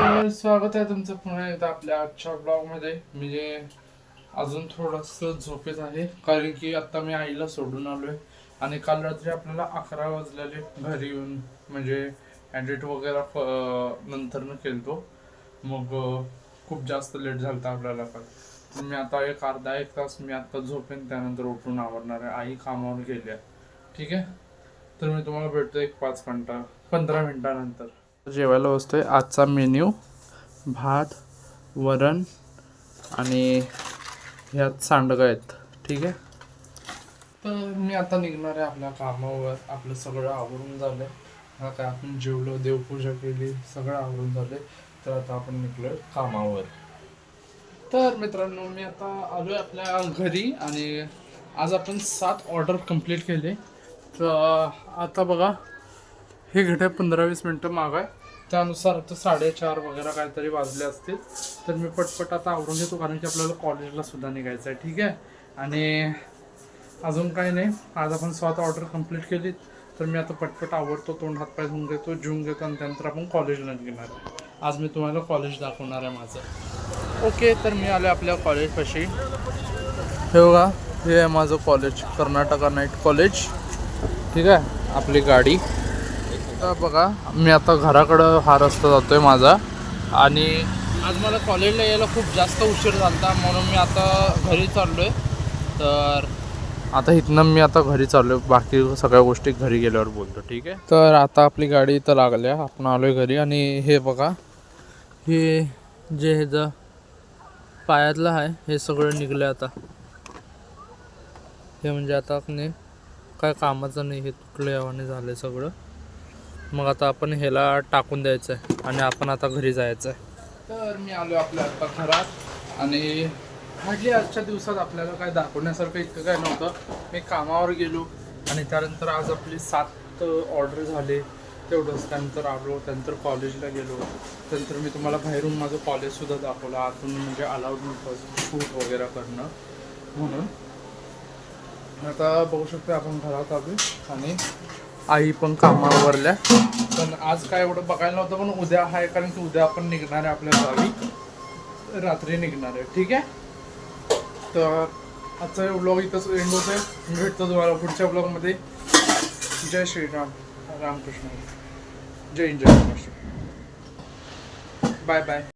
स्वागत आहे तुमचं पुन्हा एकदा आपल्या आजच्या ब्लॉगमध्ये म्हणजे अजून थोडस झोपेत आहे कारण की आता मी आईला सोडून आलो आहे आणि काल रात्री आपल्याला अकरा वाजलेले घरी येऊन म्हणजे एडिट वगैरे फ- नंतरनं केलतो. मग खूप जास्त लेट झालं आपल्याला काल मी आता एक अर्धा एक तास मी आता झोपेन त्यानंतर उठून आवडणार आहे. आई कामावर गेली आहे. ठीक आहे? तर मी तुम्हाला भेटतो एक पाच घंटा पंधरा मिनटानंतर. जेवायला बसतोय. आजचा मेन्यू भात वरण आणि ह्यात सांडगं आहेत. ठीक आहे? तर मी आता निघणार आहे आपल्या कामावर. आपलं सगळं आवरून झालंय. आता काय आपण जेवलो देवपूजा केली सगळं आवरून झालं तर आता आपण निघलो कामावर. तर मित्रांनो मी आता आलो आहे आपल्या घरी आणि आज आपण सात ऑर्डर कंप्लीट केले. तर आता बघा हे घड्या पंधरा वीस मिनटं माग आहे त्यानुसार आता साडेचार वगैरे काहीतरी वाजले असतील. तर मी पटपट आता आवरून घेतो कारण की आपल्याला कॉलेजला सुद्धा निघायचं आहे ठीक आहे? आणि अजून काही नाही. आज आपण स्वतः ऑर्डर कंप्लीट केली तर मी आता पटपट आवडतो तोंड हातपाय धुवून घेतो जेवून घेतो आणि त्यानंतर आपण कॉलेजला निघणार आहे. आज मी तुम्हाला कॉलेज दाखवणार आहे माझं. ओके तर मी आले आपल्या कॉलेजपाशी हे बघा हे आहे माझं कॉलेज कर्नाटका नाईट कॉलेज ठीक आहे? आपली गाडी. तर बघा मी आता घराकडं हा रस्ता जातो आहे माझा. आणि आज मला कॉलेजला यायला खूप जास्त उशीर झाला म्हणून मी आता घरी चाललोय. तर आता इथनं मी आता घरी चाललोय. बाकी सगळ्या गोष्टी घरी गेल्यावर बोलतो ठीक आहे? तर आता आपली गाडी इथं लागल्या. आपण आलोय घरी. आणि हे बघा हे जे हे ज पायातलं आहे हे सगळं निघलं आता. हे म्हणजे आता नाही काय कामाचं नाही हे तुटलं यावाने झालं सगळं. मग आता आपण ह्याला टाकून द्यायचं आहे आणि आपण आता घरी जायचं आहे. तर मी आलो आपल्या आता घरात आणि हार्डली आजच्या दिवसात आपल्याला काय दाखवण्यासारखं इतकं काय नव्हतं. मी कामावर गेलो आणि त्यानंतर आज आपली सात ऑर्डर झाले. तेवढंच त्यानंतर आलो त्यानंतर कॉलेजला गेलो. त्यानंतर मी तुम्हाला बाहेरून माझं कॉलेजसुद्धा दाखवलं. आतून म्हणजे अलाउड नव्हतं शूट वगैरे करणं म्हणून. आता बघू शकतो आपण घरात आलो आणि आई पण कामावरल्या पण आज काय एवढं बघायला नव्हतं पण उद्या आहे कारण की उद्या आपण निघणार आहे आपल्या गावी. रात्री निघणार आहे ठीक आहे? तर आजचा ब्लॉग इथंच एंड होत आहे भेटतो तुम्हाला पुढच्या ब्लॉगमध्ये जय श्रीराम रामकृष्ण. जय जय महाराष्ट्र. Bye bye